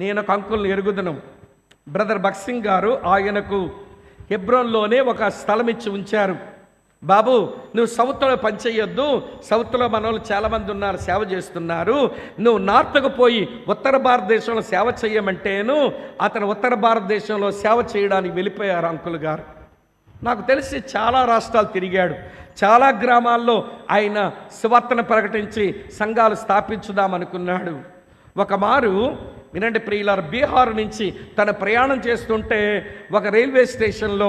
నేను ఒక అంకుల్ని ఎరుగుదను. బ్రదర్ బక్సింగ్ గారు ఆయనకు హెబ్రోన్లోనే ఒక స్థలం ఇచ్చి ఉంచారు. బాబు నువ్వు సౌత్లో పనిచేయొద్దు. సౌత్లో మన వాళ్ళు చాలామంది ఉన్నారు సేవ చేస్తున్నారు. నువ్వు నార్త్కు పోయి ఉత్తర భారతదేశంలో సేవ చేయమంటేను అతను ఉత్తర భారతదేశంలో సేవ చేయడానికి వెళ్ళిపోయారు అంకుల్ గారు. నాకు తెలిసి చాలా రాష్ట్రాలు తిరిగాడు. చాలా గ్రామాల్లో ఆయన సువార్తను ప్రకటించి సంఘాలు స్థాపించుదామనుకున్నాడు. ఒక మారు వినండి ప్రియులారు బీహార్ నుంచి తన ప్రయాణం చేస్తుంటే ఒక రైల్వే స్టేషన్లో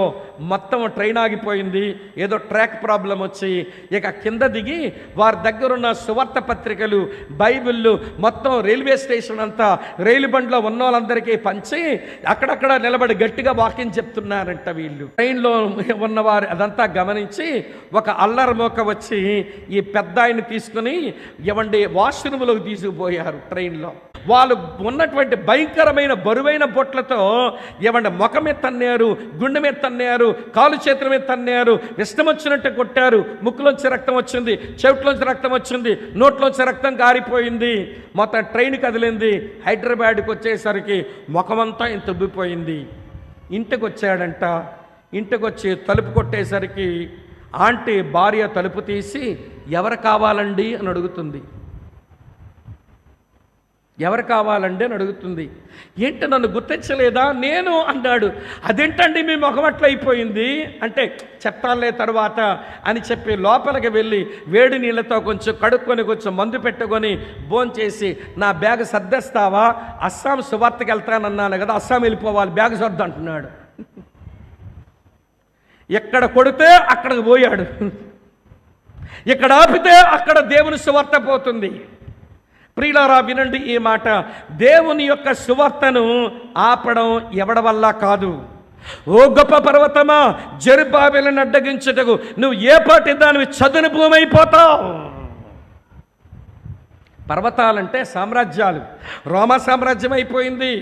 మొత్తం ట్రైన్ ఆగిపోయింది. ఏదో ట్రాక్ ప్రాబ్లం వచ్చి ఇక కింద దిగి వారి దగ్గరున్న సువార్త పత్రికలు బైబిళ్ళు మొత్తం రైల్వే స్టేషన్ అంతా రైలు బండ్లో ఉన్న వాళ్ళందరికీ పంచి అక్కడక్కడ నిలబడి గట్టిగా వాక్యం చెప్తున్నారంట వీళ్ళు. ట్రైన్లో ఉన్నవారు అదంతా గమనించి ఒక అల్లరి మోక వచ్చి ఈ పెద్ద ఆయన తీసుకుని ఇవ్వండి వాష్రూమ్లోకి తీసుకుపోయారు ట్రైన్లో. వాళ్ళు ఉన్నటువంటి భయంకరమైన బరువైన బొట్లతో ఏమంటే ముఖం మీద తన్నారు గుండె మీద తన్నారు కాలు చేతుల మీద తన్నారు ఇష్టం వచ్చినట్టు కొట్టారు ముక్కులోంచి రక్తం వచ్చింది చెవిట్లోంచి రక్తం వచ్చింది నోట్లోంచి రక్తం కారిపోయింది మొత్తం ట్రైన్ కదిలింది. హైదరాబాద్కి వచ్చేసరికి ముఖమంతా ఇంత ఉబ్బిపోయింది ఇంటికి వచ్చాడంట ఇంటికి వచ్చి తలుపు కొట్టేసరికి ఆంటీ భార్య తలుపు తీసి ఎవరు కావాలండి? అని అడుగుతుంది. ఎవరు కావాలండి అని అడుగుతుంది. ఏంటి నన్ను గుర్తించలేదా? నేను అన్నాడు అదేంటండి మీ ముఖం అయిపోయింది? అంటే చెప్తానులే తర్వాత అని చెప్పి లోపలికి వెళ్ళి వేడి నీళ్ళతో కొంచెం కడుక్కొని కొంచెం మందు పెట్టుకొని భోంచేసి నా బ్యాగ్ సర్దేస్తావా? అస్సాం సువార్తకి వెళ్తానన్నాను కదా అస్సాం వెళ్ళిపోవాలి బ్యాగ్ సర్దు అంటున్నాడు. ఎక్కడ కొడితే అక్కడికి పోయాడు. ఇక్కడ ఆపితే అక్కడ దేవుని సువార్త పోతుంది. ప్రియులారా వినండి ఈ మాట. దేవుని యొక్క సువార్తను ఆపడం ఎవడ వల్ల కాదు. ఓ గొప్ప పర్వతమా జరుబాబిలను అడ్డగించుటకు నువ్వు ఏ పాటి దానివి చదును భూమి అయిపోతావు పర్వతాలంటే సామ్రాజ్యాలు. రోమా సామ్రాజ్యం అయిపోయింది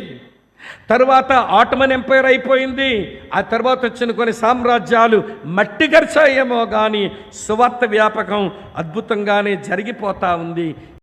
తరువాత ఆటమన్ ఎంపైర్ అయిపోయింది. ఆ తర్వాత వచ్చిన కొన్ని సామ్రాజ్యాలు మట్టి గరిచాయేమో కానీ సువార్త వ్యాపకం అద్భుతంగానే జరిగిపోతా ఉంది.